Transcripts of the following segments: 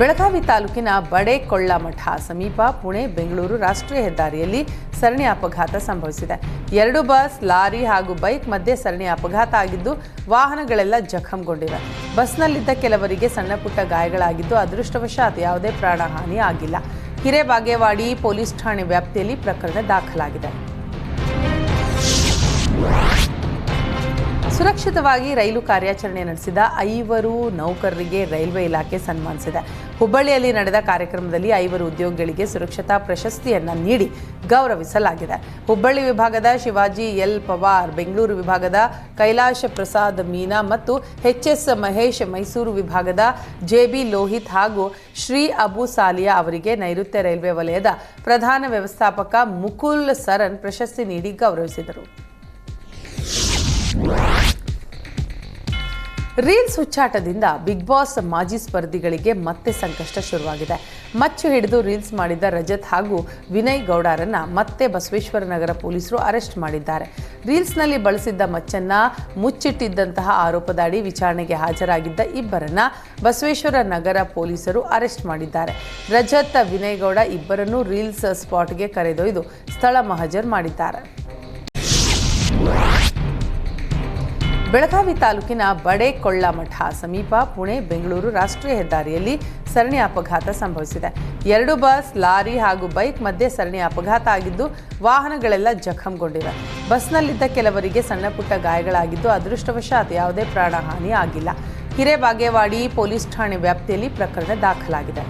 ಬೆಳಗಾವಿ ತಾಲೂಕಿನ ಬಡೇಕೊಳ್ಳ ಮಠ ಸಮೀಪ ಪುಣೆ, ಬೆಂಗಳೂರು ರಾಷ್ಟ್ರೀಯ ಹೆದ್ದಾರಿಯಲ್ಲಿ ಸರಣಿ ಅಪಘಾತ ಸಂಭವಿಸಿದೆ. ಎರಡು ಬಸ್, ಲಾರಿ ಹಾಗೂ ಬೈಕ್ ಮಧ್ಯೆ ಸರಣಿ ಅಪಘಾತ ಆಗಿದ್ದು, ವಾಹನಗಳೆಲ್ಲ ಜಖಂಗೊಂಡಿವೆ. ಬಸ್ನಲ್ಲಿದ್ದ ಕೆಲವರಿಗೆ ಸಣ್ಣ ಪುಟ್ಟ ಗಾಯಗಳಾಗಿದ್ದು, ಅದೃಷ್ಟವಶಾತ್ ಯಾವುದೇ ಪ್ರಾಣಹಾನಿ ಆಗಿಲ್ಲ. ಹಿರೇಬಾಗೇವಾಡಿ ಪೊಲೀಸ್ ಠಾಣೆ ವ್ಯಾಪ್ತಿಯಲ್ಲಿ ಪ್ರಕರಣ ದಾಖಲಾಗಿದೆ. ಸುರಕ್ಷಿತವಾಗಿ ರೈಲು ಕಾರ್ಯಾಚರಣೆ ನಡೆಸಿದ ಐವರು ನೌಕರರಿಗೆ ರೈಲ್ವೆ ಇಲಾಖೆ ಸನ್ಮಾನಿಸಿದೆ. ಹುಬ್ಬಳ್ಳಿಯಲ್ಲಿ ನಡೆದ ಕಾರ್ಯಕ್ರಮದಲ್ಲಿ ಐವರು ಉದ್ಯೋಗಿಗಳಿಗೆ ಸುರಕ್ಷತಾ ಪ್ರಶಸ್ತಿಯನ್ನು ನೀಡಿ ಗೌರವಿಸಲಾಗಿದೆ. ಹುಬ್ಬಳ್ಳಿ ವಿಭಾಗದ ಶಿವಾಜಿ ಎಲ್ ಪವಾರ್, ಬೆಂಗಳೂರು ವಿಭಾಗದ ಕೈಲಾಶ ಪ್ರಸಾದ್ ಮೀನಾ ಮತ್ತು ಎಚ್ಎಸ್ ಮಹೇಶ್ ಮೈಸೂರು ವಿಭಾಗದ ಜೆಬಿ ಲೋಹಿತ್ ಹಾಗೂ ಶ್ರೀ ಅಬು ಸಾಲಿಯಾ ಅವರಿಗೆ ನೈಋತ್ಯ ರೈಲ್ವೆ ವಲಯದ ಪ್ರಧಾನ ವ್ಯವಸ್ಥಾಪಕ ಮುಕುಲ್ ಸರನ್ ಪ್ರಶಸ್ತಿ ನೀಡಿ ಗೌರವಿಸಿದರು. ರೀಲ್ಸ್ ಹುಚ್ಚಾಟದಿಂದ ಬಿಗ್ ಬಾಸ್ ಮಾಜಿ ಸ್ಪರ್ಧಿಗಳಿಗೆ ಮತ್ತೆ ಸಂಕಷ್ಟ ಶುರುವಾಗಿದೆ. ಮಚ್ಚು ಹಿಡಿದು ರೀಲ್ಸ್ ಮಾಡಿದ್ದ ರಜತ್ ಹಾಗೂ ವಿನಯ್ ಗೌಡರನ್ನ ಮತ್ತೆ ಬಸವೇಶ್ವರ ನಗರ ಪೊಲೀಸರು ಅರೆಸ್ಟ್ ಮಾಡಿದ್ದಾರೆ. ರೀಲ್ಸ್ನಲ್ಲಿ ಬಳಸಿದ್ದ ಮಚ್ಚನ್ನ ಮುಚ್ಚಿಟ್ಟಿದ್ದಂತಹ ಆರೋಪದಾಡಿ ವಿಚಾರಣೆಗೆ ಹಾಜರಾಗಿದ್ದ ಇಬ್ಬರನ್ನ ಬಸವೇಶ್ವರ ನಗರ ಪೊಲೀಸರು ಅರೆಸ್ಟ್ ಮಾಡಿದ್ದಾರೆ. ರಜತ್, ವಿನಯ್ ಗೌಡ ಇಬ್ಬರನ್ನೂ ರೀಲ್ಸ್ ಸ್ಪಾಟ್ಗೆ ಕರೆದೊಯ್ದು ಸ್ಥಳ ಮಹಜರ್ ಮಾಡಿದ್ದಾರೆ. ಬೆಳಗಾವಿ ತಾಲೂಕಿನ ಬಡೇಕೊಳ್ಳ ಮಠ ಸಮೀಪ ಪುಣೆ ಬೆಂಗಳೂರು ರಾಷ್ಟ್ರೀಯ ಹೆದ್ದಾರಿಯಲ್ಲಿ ಸರಣಿ ಅಪಘಾತ ಸಂಭವಿಸಿದೆ. ಎರಡು ಬಸ್, ಲಾರಿ ಹಾಗೂ ಬೈಕ್ ಮಧ್ಯೆ ಸರಣಿ ಅಪಘಾತ ಆಗಿದ್ದು ವಾಹನಗಳೆಲ್ಲ ಜಖಂಗೊಂಡಿವೆ. ಬಸ್ನಲ್ಲಿದ್ದ ಕೆಲವರಿಗೆ ಸಣ್ಣಪುಟ್ಟ ಗಾಯಗಳಾಗಿದ್ದು ಅದೃಷ್ಟವಶಾತ್ ಯಾವುದೇ ಪ್ರಾಣಹಾನಿ ಆಗಿಲ್ಲ. ಹಿರೇಬಾಗೇವಾಡಿ ಪೊಲೀಸ್ ಠಾಣೆ ವ್ಯಾಪ್ತಿಯಲ್ಲಿ ಪ್ರಕರಣ ದಾಖಲಾಗಿದೆ.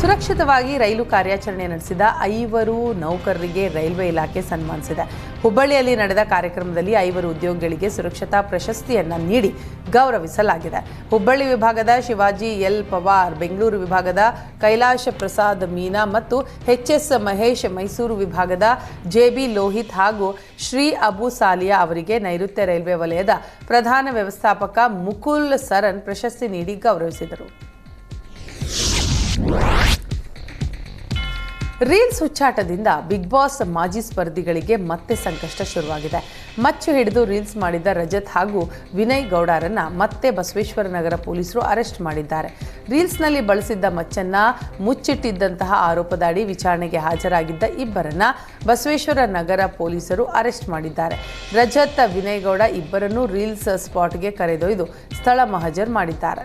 ಸುರಕ್ಷಿತವಾಗಿ ರೈಲು ಕಾರ್ಯಾಚರಣೆ ನಡೆಸಿದ ಐವರು ನೌಕರರಿಗೆ ರೈಲ್ವೆ ಇಲಾಖೆ ಸನ್ಮಾನಿಸಿದೆ. ಹುಬ್ಬಳ್ಳಿಯಲ್ಲಿ ನಡೆದ ಕಾರ್ಯಕ್ರಮದಲ್ಲಿ ಐವರು ಉದ್ಯೋಗಿಗಳಿಗೆ ಸುರಕ್ಷತಾ ಪ್ರಶಸ್ತಿಯನ್ನು ನೀಡಿ ಗೌರವಿಸಲಾಗಿದೆ. ಹುಬ್ಬಳ್ಳಿ ವಿಭಾಗದ ಶಿವಾಜಿ ಎಲ್ ಪವಾರ್, ಬೆಂಗಳೂರು ವಿಭಾಗದ ಕೈಲಾಶ ಪ್ರಸಾದ್ ಮೀನಾ ಮತ್ತು ಎಚ್ಎಸ್ ಮಹೇಶ್, ಮೈಸೂರು ವಿಭಾಗದ ಜೆಬಿ ಲೋಹಿತ್ ಹಾಗೂ ಶ್ರೀ ಅಬು ಸಾಲಿಯಾ ಅವರಿಗೆ ನೈಋತ್ಯ ರೈಲ್ವೆ ವಲಯದ ಪ್ರಧಾನ ವ್ಯವಸ್ಥಾಪಕ ಮುಕುಲ್ ಸರನ್ ಪ್ರಶಸ್ತಿ ನೀಡಿ ಗೌರವಿಸಿದರು. ರೀಲ್ಸ್ ಹುಚ್ಚಾಟದಿಂದ ಬಿಗ್ ಬಾಸ್ ಮಾಜಿ ಸ್ಪರ್ಧಿಗಳಿಗೆ ಮತ್ತೆ ಸಂಕಷ್ಟ ಶುರುವಾಗಿದೆ. ಮಚ್ಚು ಹಿಡಿದು ರೀಲ್ಸ್ ಮಾಡಿದ್ದ ರಜತ್ ಹಾಗೂ ವಿನಯ್ ಗೌಡರನ್ನ ಮತ್ತೆ ಬಸವೇಶ್ವರ ನಗರ ಪೊಲೀಸರು ಅರೆಸ್ಟ್ ಮಾಡಿದ್ದಾರೆ. ರೀಲ್ಸ್ನಲ್ಲಿ ಬಳಸಿದ್ದ ಮಚ್ಚನ್ನ ಮುಚ್ಚಿಟ್ಟಿದ್ದಂತಹ ಆರೋಪದಾಡಿ ವಿಚಾರಣೆಗೆ ಹಾಜರಾಗಿದ್ದ ಇಬ್ಬರನ್ನ ಬಸವೇಶ್ವರ ನಗರ ಪೊಲೀಸರು ಅರೆಸ್ಟ್ ಮಾಡಿದ್ದಾರೆ. ರಜತ್, ವಿನಯ್ ಗೌಡ ಇಬ್ಬರನ್ನೂ ರೀಲ್ಸ್ ಸ್ಪಾಟ್ಗೆ ಕರೆದೊಯ್ದು ಸ್ಥಳ ಮಹಜರ್ ಮಾಡಿದ್ದಾರೆ.